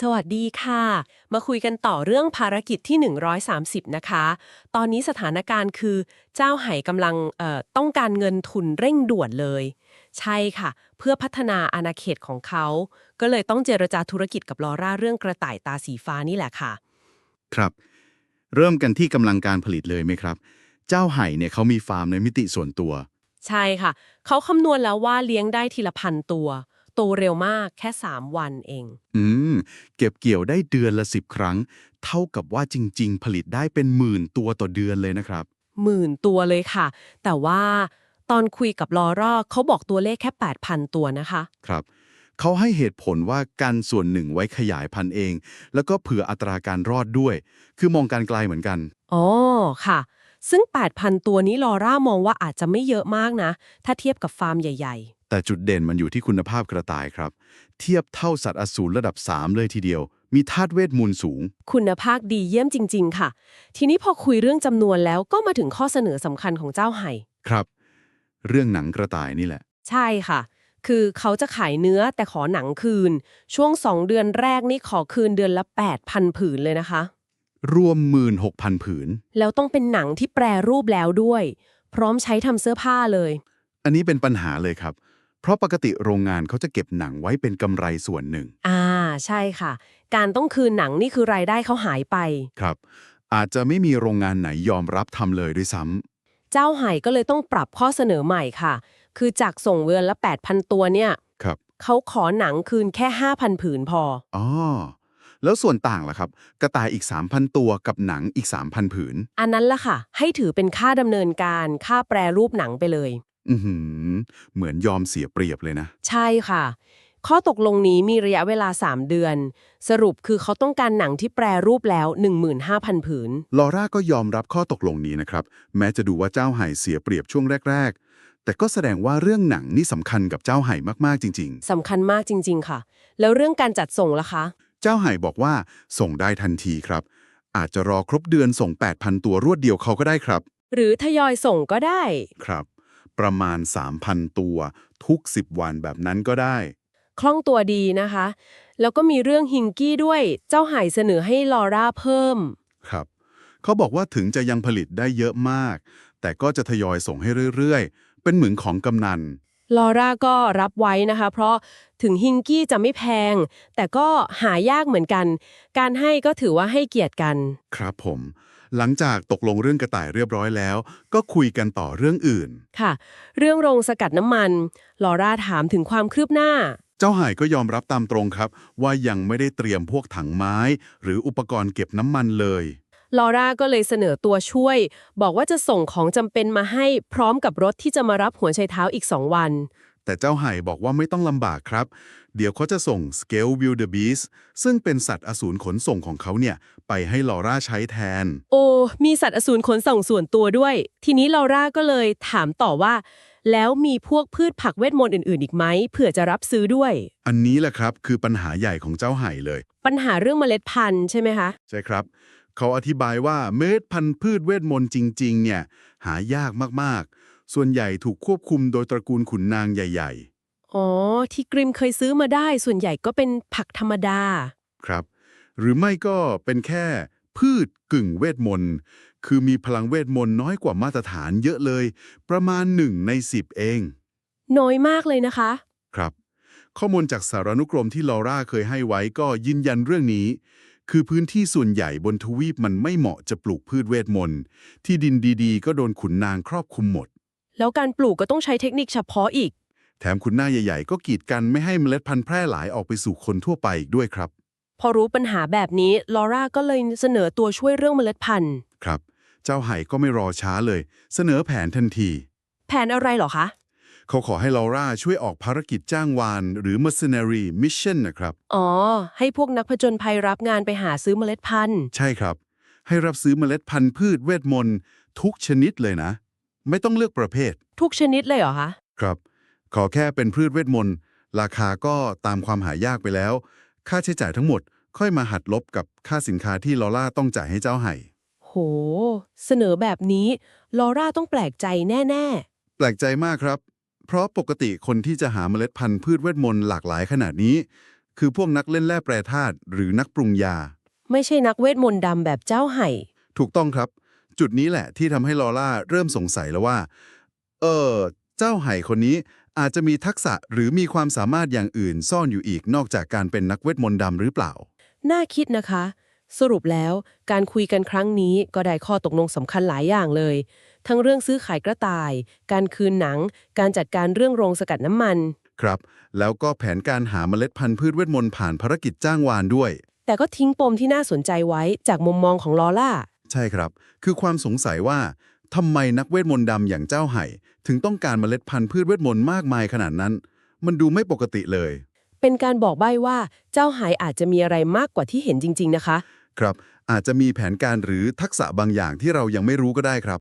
สวัสดีค่ะ มาคุยกันต่อเรื่องภารกิจที่ 130 นะคะ ตอนนี้สถานการณ์คือเจ้าไหกำลังเอ่อต้องการเงินทุนเร่งด่วนเลย ใช่ค่ะ เพื่อพัฒนาอาณาเขตของเขา ก็เลยต้องเจรจาธุรกิจกับลอร่าเรื่องกระต่ายตาสีฟ้านี่แหละค่ะ ครับ เริ่มกันที่กำลังการผลิตเลยไหมครับ เจ้าไห่เนี่ยเขามีฟาร์มในมิติส่วนตัว ใช่ค่ะ เขาคำนวณแล้วว่าเลี้ยงได้ทีละพันตัว โตเร็วมากแค่ 3 วันเอง อืม เก็บเกี่ยวได้เดือนละสิบครั้ง เท่ากับว่าจริง ๆ ผลิตได้เป็นหมื่นตัวต่อเดือนเลยนะครับ หมื่นตัวเลยค่ะ แต่ว่าตอนคุยกับลอร่าเขาบอกตัวเลขแค่ 8,000 ตัวนะคะ ครับ เขาให้เหตุผลว่าการส่วนหนึ่งไว้ขยายพันธุ์เอง แล้วก็เผื่ออัตราการรอดด้วย คือมองการไกลเหมือนกัน อ๋อ ค่ะ ซึ่ง 8,000 ตัวนี้ลอร่ามองว่าอาจจะไม่เยอะมากนะ ถ้าเทียบกับฟาร์มใหญ่ แต่จุดเด่นมันอยู่ที่คุณภาพกระต่ายครับ เทียบเท่าสัตว์อสูรระดับ 3 เลยทีเดียว มีธาตุเวทมนต์สูงๆคุณภาพดีเยี่ยมจริง ๆ ค่ะ ทีนี้พอคุยเรื่องจำนวนแล้วก็มาถึงข้อเสนอสำคัญของเจ้าไห่ครับ เรื่องหนังกระต่ายนี่แหละ ใช่ค่ะ คือเขาจะขายเนื้อแต่ขอหนังคืน ช่วง 2 เดือนแรกนี่ขอคืนเดือนละ 8,000 ผืนเลยนะคะ รวม 16,000 ผืน แล้วต้องเป็นหนังที่แปรรูปแล้วด้วย พร้อมใช้ทำเสื้อผ้าเลย อันนี้เป็นปัญหาเลยครับ เพราะปกติโรงงานเขาจะเก็บหนังไว้เป็นกำไรส่วนหนึ่ง อ่า ใช่ค่ะ การต้องคืนหนังนี่คือรายได้เขาหายไป ครับ อาจจะไม่มีโรงงานไหนยอมรับทำเลยด้วยซ้เจ้าไห่ก็เลยต้องปรับข้อเสนอใหม่ค่ะ คือจากส่งเดือนละ 8,000 ตัวเนี่ยำครับ เขาขอหนังคืนแค่ 5,000 ผืนพอ อ๋อ แล้วส่วนต่างล่ะครับ กระต่ายอีก 3,000 ตัวกับหนังอีก 3,000 ผืน อันนั้นล่ะค่ะ ให้ถือเป็นค่าดำเนินการ ค่าแปรรูปหนังไปเลย อือหือ เหมือนยอมเสียเปรียบเลยนะ ใช่ค่ะ ข้อตกลงนี้มีระยะเวลา 3 เดือน สรุปคือเขาต้องการหนังที่แปรรูปแล้ว 15,000 ผืน ลอร่าก็ยอมรับข้อตกลงนี้นะครับ แม้จะดูว่าเจ้าไห่เสียเปรียบช่วงแรก ๆ แต่ก็แสดงว่าเรื่องหนังนี่สำคัญกับเจ้าไห่มากๆจริง สำคัญมากจริง ๆ ค่ะ แล้วเรื่องการจัดส่งล่ะคะ ๆ เจ้าไห่บอกว่าส่งได้ทันทีครับ อาจจะรอครบเดือนส่ง 8,000 ตัวรวดเดียวเขาก็ได้ครับ หรือทยอยส่งก็ได้ ครับ ประมาณ 3,000 ตัว ทุก 10 วันแบบนั้นก็ได้ คล่องตัวดีนะคะ แล้วก็มีเรื่องฮิงกี้ด้วยเจ้าไห่เสนอให้ลอร่าเพิ่ม ครับ เขาบอกว่าถึงจะยังผลิตได้เยอะมาก แต่ก็จะทยอยส่งให้เรื่อยๆ เป็นเหมือนของกำนันลอร่าก็รับไว้นะคะ เพราะถึงฮิงกี้จะไม่แพง แต่ก็หายากเหมือนกัน การให้ก็ถือว่าให้เกียรติกัน ครับผม หลังจากตกลงเรื่องกระต่ายเรียบร้อยแล้ว ก็คุยกันต่อเรื่องอื่น ค่ะ เรื่องโรงสกัดน้ำมัน ลอร่าถามถึงความคืบหน้า เจ้าหายก็ยอมรับตามตรงครับ ว่ายังไม่ได้เตรียมพวกถังไม้ หรืออุปกรณ์เก็บน้ำมันเลย ลอร่าก็เลยเสนอตัวช่วย บอกว่าจะส่งของจำเป็นมาให้พร้อมกับรถที่จะมารับหัวไชเท้าอีก2วัน แต่เจ้าไห่บอกว่าไม่ต้องลำบากครับ เดี๋ยวเขาจะส่ง Scale Wildebeest ซึ่งเป็นสัตว์อสูรขนส่งของเขาเนี่ย ไปให้ลอร่าใช้แทน โอ้ มีสัตว์อสูรขนส่งส่วนตัวด้วย ทีนี้ลอร่าก็เลยถามต่อว่า แล้วมีพวกพืชผักเวทมนต์อื่น ๆ อีกไหมเผื่อจะรับซื้อด้วย อันนี้แหละครับคือปัญหาใหญ่ของเจ้าไห่เลย ปัญหาเรื่องเมล็ดพันธุ์ใช่ไหมคะ ใช่ครับ เขาอธิบายว่าเมล็ดพันธุ์พืชเวทมนต์จริง ๆ เนี่ยหายากมากๆ ส่วนใหญ่ถูกควบคุมโดยตระกูลขุนนางใหญ่ อ๋อ ที่กริมเคยซื้อมาได้ ส่วนใหญ่ก็เป็นผักธรรมดา ๆ ครับ หรือไม่ก็เป็นแค่พืชกึ่งเวทมนต์ คือมีพลังเวทมนต์น้อยกว่ามาตรฐานเยอะเลย ประมาณหนึ่งในสิบเอง น้อยมากเลยนะคะ ครับ ข้อมูลจากสารานุกรมที่ลอร่าเคยให้ไว้ก็ยืนยันเรื่องนี้ คือพื้นที่ส่วนใหญ่บนทวีปมันไม่เหมาะจะปลูกพืชเวทมนต์ ที่ดินดีๆ ก็โดนขุนนางครอบคลุมหมด แล้วการปลูกก็ต้องใช้เทคนิคเฉพาะอีก แถมขุนนางใหญ่ ๆ ก็กีดกันไม่ให้เมล็ดพันธุ์แพร่หลายออกไปสู่คนทั่วไปอีกด้วยครับ พอรู้ปัญหาแบบนี้ลอร่าก็เลยเสนอตัวช่วยเรื่องเมล็ดพันธุ์ ครับ เจ้าไห่ก็ไม่รอช้าเลย เสนอแผนทันที แผนอะไรเหรอคะ เขาขอให้ลอร่าช่วยออกภารกิจจ้างวาน หรือ mercenary mission นะครับ อ๋อ ให้พวกนักผจญภัยรับงานไปหาซื้อเมล็ดพันธุ์ ใช่ครับ ให้รับซื้อเมล็ดพันธุ์พืชเวทมนต์ทุกชนิดเลยนะ ไม่ต้องเลือกประเภท ทุกชนิดเลยเหรอคะ ครับ ขอแค่เป็นพืชเวทมนต์ ราคาก็ตามความหายากไปแล้ว ค่าใช้จ่ายทั้งหมดค่อยมาหัดลบกับค่าสินค้าที่ลอร่าต้องจ่ายให้เจ้าไห่ โห เสนอแบบนี้ ลอร่าต้องแปลกใจแน่ แปลกใจมากครับ เพราะปกติคนที่จะหาเมล็ดพันธุ์พืชเวทมนต์หลากหลายขนาดนี้ คือพวกนักเล่นแร่แปรธาตุหรือนักปรุงยาไม่ใช่นักเวทมนต์ดำแบบเจ้าไห่ ถูกต้องครับ จุดนี้แหละที่ทำให้ลอร่าเริ่มสงสัยแล้วว่า เออ เจ้าไห่คนนี้อาจจะมีทักษะหรือมีความสามารถอย่างอื่นซ่อนอยู่อีกนอกจากการเป็นนักเวทมนต์ดำหรือเปล่า น่าคิดนะคะ สรุปแล้วการคุยกันครั้งนี้ก็ได้ข้อตกลงสำคัญหลายอย่างเลย ทั้งเรื่องซื้อขายกระต่าย การคืนหนัง การจัดการเรื่องโรงสกัดน้ำมัน ครับ แล้วก็แผนการหาเมล็ดพันธุ์พืชเวทมนต์ผ่านภารกิจจ้างวานด้วย แต่ก็ทิ้งปมที่น่าสนใจไว้จากมุมมองของลอล่า ใช่ครับ คือความสงสัยว่าทำไมนักเวทมนต์ดำอย่างเจ้าไห่ ถึงต้องการเมล็ดพันธุ์พืชเวทมนต์มากมายขนาดนั้น มันดูไม่ปกติเลย เป็นการบอกใบ้ว่าเจ้าหายอาจจะมีอะไรมากกว่าที่เห็นจริง ๆ นะคะ ครับ อาจจะมีแผนการหรือทักษะบางอย่างที่เรายังไม่รู้ก็ได้ครับ